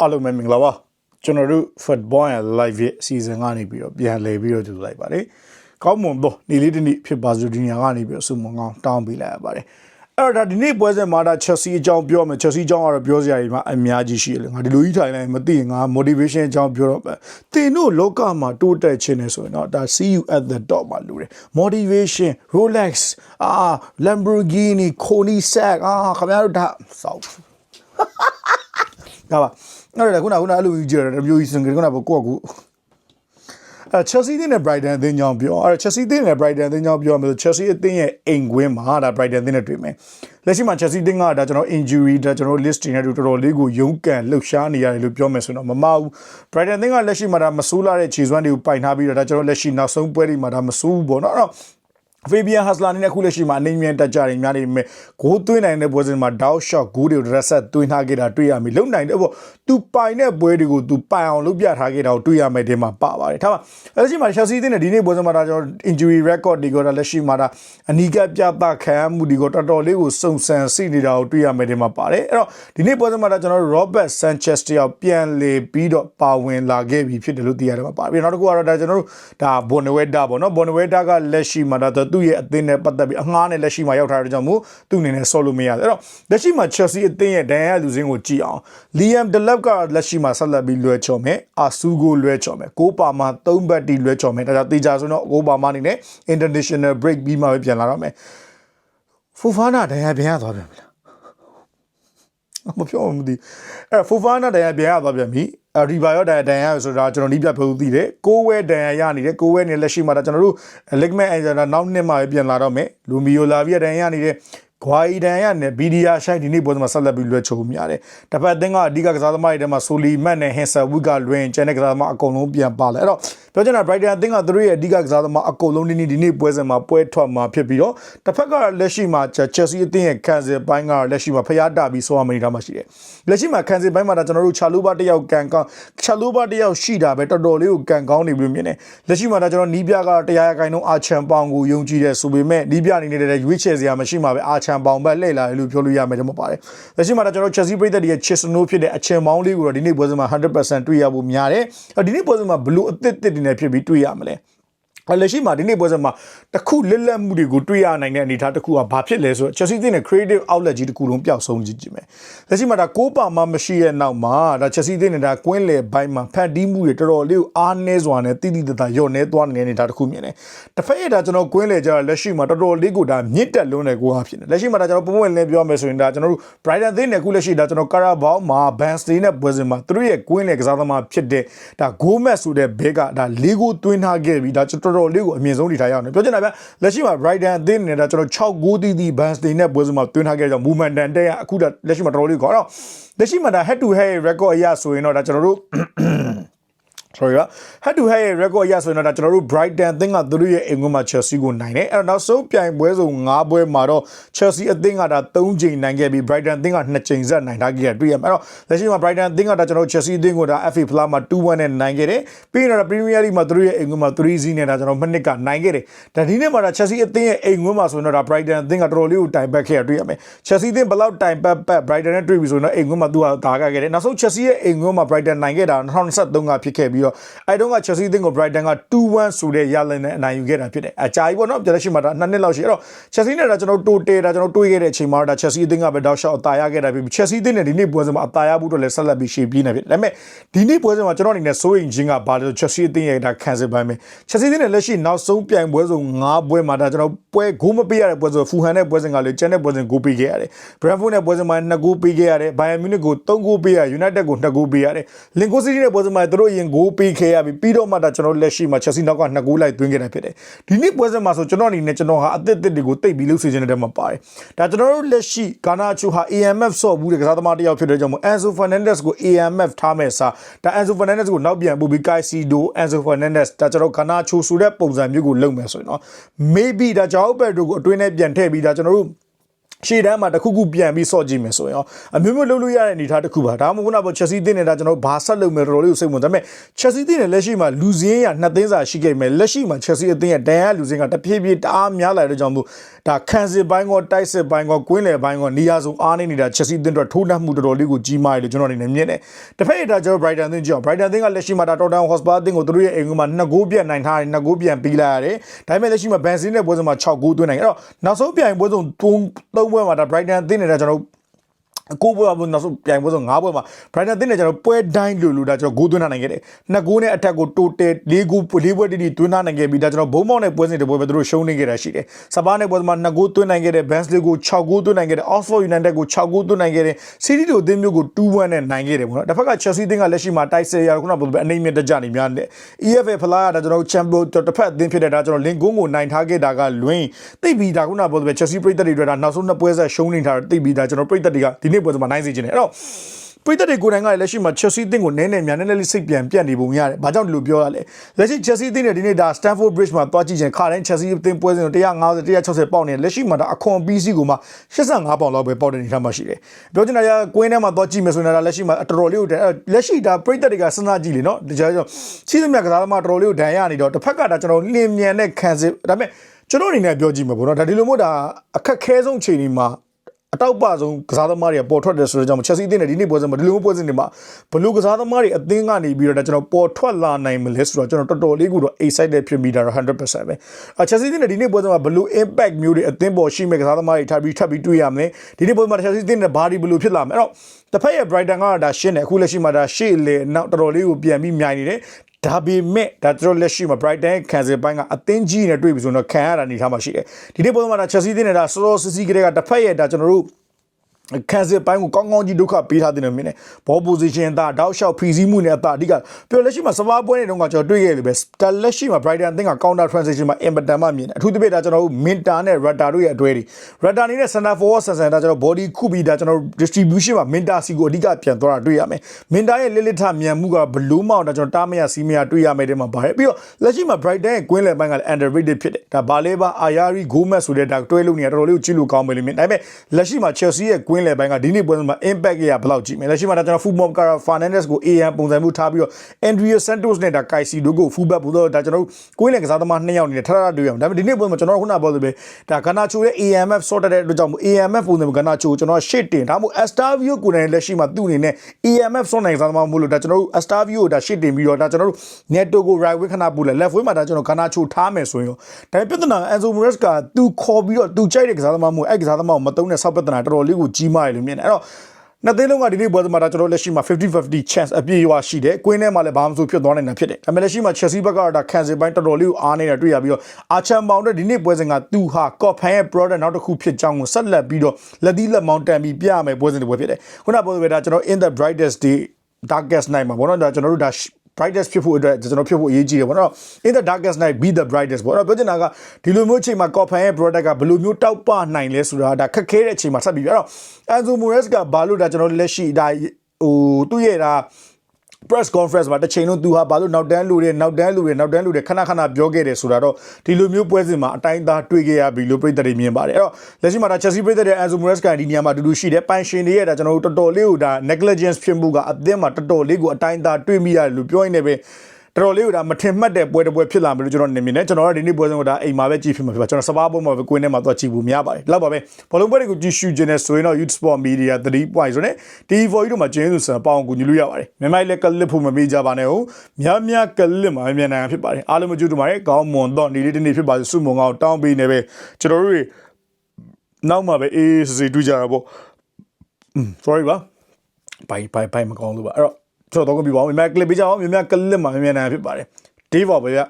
အားလုံးပဲမင်္ဂလာပါကျွန်တော်တို့ football ရဲ့ live ရဲ့ season ကနေပြီးတော့ပြန်လည်ပြီးတော့ကြိုလိုက်ပါတယ်ကောင်းမွန်တော့နေ့လေးတစ်နေ့ဖြစ်ပါစို့ဒီညကနေပြီးတော့ဆုမွန်ကောင်းတောင်းပေးလိုက်ရပါတယ်အဲ့တော့ဒါဒီနေ့ပွဲစဉ်မှာဒါ Chelsea အကြောင်းပြောမယ် Chelsea အကြောင်းကတော့ပြောစရာတွေမှာအများကြီးရှိတယ်လေငါဒီလိုကြီးထိုင်လိုက်မသိရင်ငါ motivation အကြောင်းပြောတော့မယ်တင်တို့လောကမှာတိုးတက်ခြင်းနေဆိုရင်တော့ဒါ see you at the top မှာလူတယ် motivation Rolex အာ Lamborghini Koenigsegg အာခင်ဗျားတို့ဒါစောက်ဒါပါ အဲ့ဒါခုနကခုနအဲ့လိုကြီးကြရတဲ့မျိုးကြီးစင်ကခုနကကိုယ့်ကိုအဲ Chelsea နဲ့ Brighton အသင်းကြောင့်ပြောအဲ့ Chelsea အသင်းနဲ့ Brighton အသင်းကြောင့်ပြောမယ်ဆို Chelsea အသင်းရဲ့အိမ်ကွင်းမှာဒါ Brighton အသင်းနဲ့တွေ့မယ်လက်ရှိမှာ Chelsea အသင်းကဒါကျွန်တော် injury ဒါကျွန်တော် list တွေနဲ့တော်တော်လေးကိုရုန်းကန်လှုပ်ရှားနေရတယ်လို့ပြောမယ်ဆိုတော့မမဘူး Brighton အသင်းကလက်ရှိမှာဒါမဆိုးလာတဲ့ခြေစွမ်းတွေကိုပိုင်ထားပြီးတော့ဒါကျွန်တော်လက်ရှိနောက်ဆုံးပွဲတွေမှာဒါမဆိုးဘူးပေါ့နော်အဲ့တော့ ဖေဘီယန်ဟတ်စလာနဲ့ခုလက်ရှိမှာအနေမြင့်တက်ကြတယ်များနေပေမဲ့ဂိုးသွင်းနိုင်တဲ့ပွဲစဉ်မှာတောက်ရှော့ဂိုးတွေကိုရက်ဆက်သွင်းထားခဲ့တာတွေ့ရပြီလုံနိုင်တယ်ပေါ့သူပိုင်တဲ့ပွဲတွေကိုသူပိုင်အောင်လုပ်ပြထားခဲ့တာကိုတွေ့ရမယ်ဒီမှာပပါတယ်ထားပါလက်ရှိမှာ Chelsea တင်းနဲ့ဒီနေ့ပွဲစဉ်မှာဒါကျွန်တော် injury record တွေကိုဒါလက်ရှိမှာဒါအနီးကပ်ပြသခံရမှုတွေကိုတော်တော်လေးကိုစုံစမ်းစစ်နေတာကိုတွေ့ရမယ်ဒီမှာပါတယ်အဲ့တော့ဒီနေ့ပွဲစဉ်မှာဒါကျွန်တော် Robert Sanchez တယောက်ပြန်လေပြီးတော့ပါဝင်လာခဲ့ပြီဖြစ်တယ်လို့သိရတယ်မှာပါပြီးနောက်တစ်ခုကတော့ဒါကျွန်တော်တို့ဒါ Bonaweda ပေါ့နော် Bonaweda ကလက်ရှိမှာဒါသူ့ရဲ့အသင်းနဲ့ပတ်သက်ပြီးအငှားနဲ့လက်ရှိမှာရောက်ထားတဲ့ကြောင့်မို့သူ့အနေနဲ့ဆော့လို့မရဘူးအဲ့တော့လက်ရှိမှာ Chelsea အသင်းရဲ့ဒဏ်ရာလူစင်းကိုကြည့်အောင် Liam Delap ကလက်ရှိမှာဆက်လက်ပြီးလွှဲချော်မယ်အာဆူကိုလွှဲချော်မယ်ကိုပါမှာ3ဘတ်တီလွှဲချော်မယ်ဒါကြောင့်တေချာဆိုတော့ကိုပါမှာအနေနဲ့ international break ပြီးမှပဲပြန်လာတော့မယ်ဖူဖာနာဒဏ်ရာပြန်ရသွားပြန်ပြီလား မပြောမသိအဲ့ဖူဖာနာဒဏ်ရာပြန်ရသွားပြန်ပြီအရီဘာယောဒန်ဒန်ရဆိုတာကျွန်တော်နီးပြဖို့သိတယ်ကိုဝဲဒန်ရရနေတယ်ကိုဝဲနေလက်ရှိမှာဒါကျွန်တော်တို့ ligament အဲဒါနောက်နှစ်မှပဲပြန်လာတော့မယ်လူမီယိုလာဗီယဒန်ရနေတယ် ဂွာအီဒန်ရနဲ့ဘီဒီယာရှိုက်ဒီနေ့ပွဲမှာဆက်လက်ပြီးလွှဲချိုးများတယ်။တစ်ဖက်အသင်းကအဓိကကစားသမားတွေထဲမှာဆိုလီမတ်နဲ့ဟင်ဆာဝစ်ကလွှဲကျန်တဲ့ကစားသမားအကုန်လုံးပြန်ပါလဲ။အဲ့တော့ပြောချင်တာ Brighton အသင်းကသူတို့ရဲ့အဓိကကစားသမားအကုန်လုံးဒီနေ့ဒီနေ့ပွဲစဉ်မှာပွဲထွက်မှာဖြစ်ပြီးတော့တစ်ဖက်ကလက်ရှိမှာ Chelsea အသင်းရဲ့ခံစစ်ပိုင်းကလက်ရှိမှာဖျားတာပြီးဆိုရမယ့်ထားမှာရှိတယ်။လက်ရှိမှာခံစစ်ပိုင်းမှာဒါကျွန်တော်တို့ချာလူဘာတယောက်ကန်ကောင်းချာလူဘာတယောက်ရှိတာပဲတော်တော်လေးကိုကန်ကောင်းနေပြီလို့မြင်တယ်။လက်ရှိမှာဒါကျွန်တော်နီးပြကတရားရကိုင်လုံးအာချန်ပေါင်ကိုယုံကြည်တယ်ဆိုပေမဲ့နီးပြအနေနဲ့ရွေးချယ်စရာမရှိမှာပဲအာချန်ပေါင်ဘက်လှည့်လာတယ်လို့ပြောလို့ရမယ်တော့မပါတယ်။လက်ရှိမှာဒါကျွန်တော် Chelsea ပြည်သက်တွေရဲ့ Chisno ဖြစ်တဲ့အချန်ပေါင်းလေးကိုတော့ဒီနေ့ပွဲစဉ်မှာ100%တွေ့ရဖို့များတယ်။ဒီနေ့ပွဲစဉ်မှာဘလို့အသစ်အသစ်တွေနဲ့ဖြစ်ပြီးတွေ့ရမလဲ။အဲ့ လက်ရှိမှာဒီနေ့ပွဲစဉ်မှာတစ်ခုလစ်လက်မှုတွေကိုတွေ့ရနိုင်တဲ့အနေအထားတစ်ခုကဘာဖြစ်လဲဆိုတော့ Chelsea တင်းနဲ့ creative outlet ကြီးတစ်ခုလုံးပျောက်ဆုံးကြည့်ကြည့်မယ်။လက်ရှိမှာဒါကိုးပါမှမရှိရဲ့နောက်မှာဒါ Chelsea တင်းနဲ့ဒါကွင်းလေဘိုင်းမှာဖန်တီးမှုတွေတော်တော်လေးကိုအားနည်းစွာနဲ့တိတိတသားညော့နေသွားနေတဲ့အနေအထားတစ်ခုမြင်တယ်။တစ်ဖက်ရဲ့ဒါကျွန်တော်ကွင်းလေကြတော့လက်ရှိမှာတော်တော်လေးကိုဒါမြင့်တက်လွန်းတဲ့ကိုအားဖြစ်နေ။လက်ရှိမှာဒါကျွန်တော်ပုံမှန်လေးပြောမယ်ဆိုရင်ဒါကျွန်တော်တို့ Brighton တင်းနဲ့ခုလက်ရှိဒါကျွန်တော် Carabao မှာ Bansley နဲ့ပွဲစဉ်မှာသူတို့ရဲ့ကွင်းလေကစားသမားဖြစ်တဲ့ဒါ Gomez ဆိုတဲ့ဘဲကဒါလေးကိုသွင်းထားခဲ့ပြီးဒါကျွန်တော်တော်တော်လေးကိုအမြင့်ဆုံးထိထားရအောင်ပြောချင်တာဗျလက်ရှိမှာ Brighton အသင်းနေတာကျွန်တော်6ဂိုးတီးတီး Bansley နဲ့ပွဲစဉ်မှာသွင်းထားခဲ့ကြောင့် movement တန်တဲ့အခုဒါလက်ရှိမှာတော်တော်လေးခေါ်တော့လက်ရှိမှာဒါ head to head record အရဆိုရင်တော့ဒါကျွန်တော်တို့ sorry က head to head ရဲ့ record ရဆိုရင်တော့ဒါကျွန်တော်တို့ Brighton အသင်းကသူတို့ရဲ့အိမ်ကွင်းမှာ Chelsea ကိုနိုင်တယ်အဲ့တော့နောက်ဆုံးပြိုင်ပွဲစုံ9ပွဲမှာတော့ Chelsea အသင်းကဒါ3ချိန်နိုင်ခဲ့ပြီး Brighton အသင်းက2ချိန်ဆက်နိုင်ထားခဲ့တွေ့ရမှာအဲ့တော့လက်ရှိမှာ Brighton အသင်းကဒါကျွန်တော်တို့ Chelsea အသင်းကိုဒါ FA Plus မှာ2-1နဲ့နိုင်ခဲ့တယ်ပြီးရင်တော့ Premier League မှာသူတို့ရဲ့အိမ်ကွင်းမှာ3-0နဲ့ဒါကျွန်တော်မနစ်ကနိုင်ခဲ့တယ်ဒါဒီနေ့မှာဒါ Chelsea အသင်းရဲ့အိမ်ကွင်းမှာဆိုရင်တော့ဒါ Brighton အသင်းကတော်တော်လေးကိုတိုင်ပတ်ခဲ့ရတွေ့ရမယ် Chelsea အသင်းဘယ်လောက်တိုင်ပတ်ပတ် Brighton နဲ့တွေ့ပြီဆိုရင်တော့အိမ်ကွင်းမှာသူကဒါကခဲ့တယ်နောက်ဆုံး Chelsea ရဲ့အိမ်ကွင်းမှာ Brighton နိုင်ခဲ့တာ2023ကဖြစ်ခဲ့ပြီးတော့အဲတုန်းက Chelsea အသင်းကို Brighton က2-1ဆိုတဲ့ရလနဲ့အနိုင်ယူခဲ့တာဖြစ်တယ်အကြာကြီးပေါ့နော်ပြလက်ရှိမှာဒါနှစ်နှစ်လောက်ရှိအဲ့တော့ Chelsea နဲ့ဒါကျွန်တော်တိုတယ်ဒါကျွန်တော်တွေးခဲ့တဲ့အချိန်မှာဒါ Chelsea အသင်းကပဲတောက်လျှောက်အသာရခဲ့တာဖြစ်ပြီး Chelsea အသင်းနဲ့ဒီနေ့ပွဲစဉ်မှာအသာရဖို့အတွက်လည်းဆက်လက်ပြီးရှေ့ပြေးနေဖြစ်ဒါပေမဲ့ဒီနေ့ပွဲစဉ်မှာကျွန်တော်အနေနဲ့စိုးရိမ်ခြင်းကဘာလဲဆို Chelsea အသင်းရဲ့ဒါခံစစ်ပိုင်းပဲ Chelsea အသင်းနဲ့လက်ရှိနောက်ဆုံးပြိုင်ပွဲစုံ9ပွဲမှာဒါကျွန်တော်ပွဲဂိုးမပေးရတဲ့ပွဲဆိုဖူဟန်တဲ့ပွဲစဉ်ကလည်းကျန်တဲ့ပွဲစဉ်ဂိုးပေးခဲ့ရတယ် Brentford နဲ့ပွဲစဉ်မှာ2ဂိုးပေးခဲ့ရတယ် Bayern Munich ကို3ဂိုးပေးရ United ကို2ဂိုးပေးရတယ် Lincoln City နဲ့ပွဲစဉ်မှာသူတို့အရင်ဂိုးပေးခဲ့ရပြီးပြီးတော့မှဒါကျွန်တော်လက်ရှိမှာ Chelsea နောက်က2ဂိုးလိုက်သွင်းခဲ့တာဖြစ်တယ်ဒီနေ့ပွဲစဉ်မှာဆိုကျွန်တော်အနေနဲ့ကျွန်တော်ဟာအသစ်အသစ်တွေကိုတိတ်ပြီးလှုပ်စေချင်တဲ့တဲမှာပါတယ်ဒါကျွန်တော်တို့လက်ရှိဂါနာချူဟာ AMF ဆော့ဘူးတဲ့ကစားသမားတစ်ယောက်ဖြစ်တဲ့ကြောင့်မို့ Enzo Fernandez ကို AMF ထားမဲ့စားဒါ Enzo Fernandez ကိုနောက်ပြန်ပို့ပြီး Caicedo Enzo Fernandez ဒါကျွန်တော်ဂါနာချူဆိုတဲ့ပုံစံမျိုးကိုလုပ်မယ်ဆိုရင်တော့ maybe ဒါကြောက်ဘက်တို့ကိုအတွင်းထဲပြန်ထည့်ပြီးဒါကျွန်တော်တို့ ရှေ့တန်းမှာတစ်ခုခုပြန်ပြီးစော့ကြည့်မယ်ဆိုရင်ရောအမျိုးမျိုးလုပ်လို့ရတဲ့အနေအထားတစ်ခုပါဒါမှမဟုတ်ခုနကချက်စီတင်းနေတာကျွန်တော်ဘာဆက်လုပ်မယ်တော်တော်လေးကိုစိတ်ဝင်ဒါပေမဲ့ချက်စီတင်းနေလက်ရှိမှာလူစင်းရနှစ်သိန်းစာရှိခဲ့မယ်လက်ရှိမှာချက်စီအသင်းရဲ့ဒန်ရလူစင်းကတဖြည်းဖြည်းတအားများလာတဲ့ကြောင့်မို့ ဒါခန်းစစ်ပိုင်းကောတိုက်စစ်ပိုင်းကောကွင်းလယ်ပိုင်းကောနေရာစုံအားနေနေတာချက်စီတင်းတော့ထိုးနှက်မှုတော်တော်လေးကိုကြီးမားတယ်လို့ကျွန်တော်အနေနဲ့မြင်တယ်တစ်ဖက်ရတာကျွန်တော် Brighton အသင်းကြောင့် Brighton အသင်းကလက်ရှိမှာဒါ Tottenham Hotspur အသင်းကိုသူတို့ရဲ့အိမ်ကမှာ2ဂိုးပြတ်နိုင်ထားတယ်2ဂိုးပြန်ပြီးလာရတယ်ဒါပေမဲ့လက်ရှိမှာဘန်စင်းတဲ့ပွဲစဉ်မှာ6ဂိုးသွင်းနိုင်တယ်အဲ့တော့နောက်ဆုံးပြိုင်ပွဲစဉ်3 3ပွဲမှာဒါ Brighton အသင်းနေတာကျွန်တော် ကိုပွဲမှာနောက်ဆုံးပြိုင်ပွဲဆုံး၅ပွဲမှာ Brighton တင်းနေကျွန်တော်ပွဲတိုင်းလူလူဒါကျွန်တော်ဂိုးသွင်းနိုင်ခဲ့တယ်။နှစ်ဂိုးနဲ့အထက်ကို total ၄ဂိုး၄ပွဲတိတိသွင်းနိုင်ခဲ့ပြီးဒါကျွန်တော်ဘုံမောက်နဲ့ပွဲစဉ်တစ်ပွဲပဲသူတို့ရှုံးနေခဲ့တာရှိတယ်။စပါးနဲ့ပွဲမှာနှစ်ဂိုးသွင်းနိုင်ခဲ့တယ် Barnsley ကို6ဂိုးသွင်းနိုင်ခဲ့တယ် Oxford United ကို6ဂိုးသွင်းနိုင်ခဲ့တယ် City တို့အသင်းမျိုးကို2-1နဲ့နိုင်ခဲ့တယ်ပေါ့နော်။တစ်ဖက်က Chelsea အသင်းကလက်ရှိမှာတိုက်ဆယ်ရခုနကပြောအနိုင်မြတ်တကြနေများတယ်။ EFL ဖလားကဒါကျွန်တော် Champion တစ်ဖက်အသင်းဖြစ်တဲ့ဒါကျွန်တော်လင်ကွန်းကိုနိုင်ထားခဲ့တာကလွင်သိပြီးဒါခုနကပြောတဲ့ Chelsea ပြည်သက်တွေအတွက်ဒါနောက်ဆုံးနှစ်ပွဲဆက်ရှုံးနေထားတယ်သိပြီးဒါကျွန်တော်ပြည်သက်တွေကဒီနေ့ပွဲစဉ်မှာနိုင်စေချင်တယ်အဲ့တော့ပရိသတ်တွေကိုယ်တိုင်ကလည်းလက်ရှိမှာ Chelsea အသင်းကိုနည်းနည်းများနည်းနည်းလေးစိတ်ပြန်ပြတ်နေပုံရတယ်။ဘာကြောင့်ဒီလိုပြောရလဲ။လက်ရှိ Chelsea အသင်းနဲ့ဒီနေ့ဒါ Stamford Bridge မှာတွားကြည့်ချင်ခါတိုင်း Chelsea အသင်းပွဲစဉ်150 160ပေါက်နေလက်ရှိမှာဒါအခွန် PC ကိုမှ85ပေါင်လောက်ပဲပေါက်တဲ့အနေထားမှာရှိတယ်။ပြောချင်တာကကွင်းထဲမှာတွားကြည့်မယ်ဆိုရင်ဒါလက်ရှိမှာတော်တော်လေးကိုလက်ရှိဒါပရိသတ်တွေကစဉ်းစားကြည့်လေနော်။ဒါကြောင့်စီးသမျှကစားသမားတော်တော်လေးကိုဒဏ်ရနေတော့တစ်ဖက်ကဒါကျွန်တော်လင်းမြန်တဲ့ခံစစ်ဒါပေမဲ့ကျွန်တော်အနေနဲ့ပြောကြည့်မှာပေါ့နော်။ဒါဒီလိုမျိုးဒါအခက်ခဲဆုံးချိန်ဒီမှာ အတောက်ပဆုံးကစားသမားတွေကပေါ်ထွက်တယ်ဆိုတော့ကြောင့်ချက်စီးတင်းနဲ့ဒီနေ့ပွဲစဉ်မှာဒီလိုမျိုးပွဲစဉ်တွေမှာဘလူကစားသမားတွေအသင်းကနေပြီးတော့ဒါကျွန်တော်ပေါ်ထွက်လာနိုင်မလဲဆိုတော့ကျွန်တော်တော်တော်လေးကတော့ excited ဖြစ်မိတာတော့100%ပဲအချက်စီးတင်းနဲ့ဒီနေ့ပွဲစဉ်မှာဘလူ impact မျိုးတွေအသင်းပေါ်ရှိမဲ့ကစားသမားတွေထပ်ပြီးထပ်ပြီးတွေ့ရမယ်ဒီနေ့ပွဲမှာချက်စီးတင်းနဲ့ဘာဒီဘလူဖြစ်လာမယ်အဲ့တော့တစ်ဖက်ရဲ့ Brighton ကဒါရှင်းတယ်အခုလက်ရှိမှာဒါရှေ့လေနောက်တော်တော်လေးကိုပြန်ပြီးမြိုင်နေတယ် ဒါပေမဲ့ဒါတို့လက်ရှိမှာ Brighton ရဲ့ခံစစ်ပိုင်းကအသင်းကြီးနဲ့တွေ့ပြီဆိုတော့ခံရတာနေထားမှာရှိတယ်ဒီနေ့ပွဲမှာဒါ Chelsea တင်းနဲ့ဒါစောစောစီစီကလေးကတစ်ဖက်ရဲ့ဒါကျွန်တော်တို့ ခံစစ်ပိုင်းကိုကောင်းကောင်းကြီးဒုက္ခပေးထားတဲ့နေမြင်တယ်ဘော position အသာတောက်လျှောက်ဖီစီးမှုနဲ့အသာအဓိကပြောလက်ရှိမှာစပါးပွဲနေတော့ကကျွန်တော်တွေ့ခဲ့တယ်ပဲဒါလက်ရှိမှာ Brighton အသင်းက counter transition မှာ impact မှမြင်တယ်အထူးသဖြင့်ဒါကျွန်တော်တို့ Minter နဲ့ Rata တို့ရဲ့အတွဲတွေ Rata နေနဲ့ center forward ဆန်ဆန်ဒါကျွန်တော် body ခုပြီးဒါကျွန်တော် distribution မှာ Minter စီကိုအဓိကပြန်သွားတာတွေ့ရမယ် Minter ရဲ့လစ်လစ်ထမြန်မှုကဘလူးမောင်ဒါကျွန်တော်တားမရစီမရတွေ့ရမယ်တဲ့မှာပါတယ်ပြီးတော့လက်ရှိမှာ Brighton ရဲ့ကွင်းလယ်ပိုင်းကလည်း underrated ဖြစ်တယ်ဒါဘာလဲပါ Ayari Gomez ဆိုတဲ့ဒါတွဲလို့နေရတော်တော်လေးကိုကြည့်လို့ကောင်းမယ်လို့မြင်ဒါပေမဲ့လက်ရှိမှာ Chelsea ရဲ့ကွင်းလယ်ပိုင်းကဒီနေ့ပွဲမှာ impact ရဘယ်လောက်ကြည့်မယ်လက်ရှိမှာဒါကျွန်တော် football က Fernandes ကို AM ပုံစံမျိုးထားပြီးတော့ Andrea Santos နဲ့ဒါ Kaisi တို့ကို fullback ဘူးတော့ဒါကျွန်တော်ကိုင်းလက်ကစားသမားနှစ်ယောက်နေနဲ့ထထတွေ့အောင်ဒါပေမဲ့ဒီနေ့ပွဲမှာကျွန်တော်ခုနပြောသလိုပဲဒါ Garnacho ရဲ့ AMF sorted တဲ့အတွက်ကြောင့် AMF ပုံစံမျိုး Garnacho ကိုကျွန်တော် shit တင်ဒါမှမဟုတ် Astavio ကိုယ်တိုင်လက်ရှိမှာသူ့အနေနဲ့ AMF စွန့်နိုင်စားသမားမို့လို့ဒါကျွန်တော်တို့ Astavio ကိုဒါ shit တင်ပြီးတော့ဒါကျွန်တော်တို့ Neto ကို right wing ခဏပူလဲ left wing မှာဒါကျွန်တော် Garnacho ထားမယ်ဆိုရင်ရောဒါပေမဲ့ပြဿနာ Enzo Morales ကသူခေါ်ပြီးတော့သူကြိုက်တဲ့ကစားသမားမို့အဲ့ကစားသမားကိုမတုံးတဲ့ဆောက်ပြဿနာတော်တော်လေးကိုကြီးမားတယ်လို့မြင်တယ်အဲ့တော့နှစ်သိန်းလုံးကဒီနေ့ပွဲစဉ်မှာဒါကျွန်တော်လက်ရှိမှာ50-50 chance အပြည့်အဝရှိတယ်။ကွင်းထဲမှာလည်းဘာမှမဆိုဖြစ်သွားနိုင်တာဖြစ်တယ်။ဒါပေမဲ့လက်ရှိမှာ Chelsea ဘက်ကဒါခံစစ်ပိုင်းတော်တော်လေးကိုအားနေတာတွေ့ရပြီးတော့အာချန်ပေါင်တဲ့ဒီနေ့ပွဲစဉ်ကသူဟာ Coffin ရဲ့ product နောက်တစ်ခုဖြစ်ကြောင်းကိုဆက်လက်ပြီးတော့လက်သီးလက်မောင်းတန်ပြီးပြရမယ်ပွဲစဉ်တွေပွဲဖြစ်တယ်။ခုနပြောသလိုပဲဒါကျွန်တော် in the brightest day darkest night မှာဘောနော်ဒါကျွန်တော်တို့ဒါ brightest ဖြစ်ဖို့အတွက်ကျွန်တော်ဖြစ်ဖို့အရေးကြီးတယ်ပေါ့နော် in the darkest night be the brightest ပေါ့နော်ပြောချင်တာကဒီလိုမျိုးအချိန်မှာ coffin ရဲ့ product ကဘယ်လိုမျိုးတောက်ပနိုင်လဲဆိုတာဒါခက်ခဲတဲ့အချိန်မှာဆက်ပြီးအဲ့တော့ Enzo Morales ကဘာလို့ဒါကျွန်တော်လက်ရှိဒါဟိုသူ့ရဲ့ဒါ press conference မှာတစ်ချိန်လုံးသူဟာဘာလို့နောက်တန်းလူတွေနောက်တန်းလူတွေနောက်တန်းလူတွေခဏခဏပြောခဲ့တယ်ဆိုတာတော့ဒီလိုမျိုးပွဲစဉ်မှာအတိုင်းသားတွေ့ခဲ့ရပြီလို့ပြည်သက်တွေမြင်ပါတယ်အဲ့တော့လက်ရှိမှာဒါ Chelsea ပြည်သက်တွေ Enzo Morales ကဒီနေရာမှာအတူတူရှိတယ်ပိုင်ရှင်တွေရဲ့ဒါကျွန်တော်တို့တော်တော်လေးကိုဒါ negligence ဖြစ်မှုကအသင်းမှာတော်တော်လေးကိုအတိုင်းသားတွေ့မိရတယ်လို့ပြောရင်းနဲ့ပဲ တော်တော်လေးကိုဒါမထင်မှတ်တဲ့ပွဲတစ်ပွဲဖြစ်လာမယ်လို့ကျွန်တော်နေမြင်တယ်ကျွန်တော်ကဒီနေ့ပွဲစဉ်ကိုဒါအိမ်မှာပဲကြည့်ဖြစ်မှာဖြစ်ပါကျွန်တော်စပါးပွဲမှာပဲကိုင်းထဲမှာသွားကြည့်ဖို့များပါတယ်လောက်ပါပဲဘောလုံးပွဲတွေကိုကြည့်ရှုခြင်းနဲ့ဆိုရင်တော့ Youth Sport Media 3 point ဆိုနဲ့ TV4 တို့မှာကျင်းသူစံပေါအောင်ကူညီလို့ရပါတယ်မြန်မာလက်ကလစ်ဖို့မမေ့ကြပါနဲ့ဟုတ်များများကလစ်မှာမြန်နိုင်ဖြစ်ပါတယ်အားလုံးမကြည့်တူပါတယ်ကောင်းမွန်တော့နေ့လေးတစ်နေ့ဖြစ်ပါစေစုမုံကောင်းတောင်းပေးနေပဲကျွန်တော်တို့နောက်မှပဲအေးစစ်စစ်တွေ့ကြတာပေါ့ sorry ပါဘိုင်ဘိုင်ဘိုင်မကောင်းလို့ပါအဲ့တော့ ကျွန်တော်တော့ကပြပါအောင်မြန်မြန်ကလစ်ပေးကြအောင်မြန်မြန်ကလစ်မှာမြန်မြန်နိုင်ဖြစ်ပါတယ်ဒေးပါပဲဗျ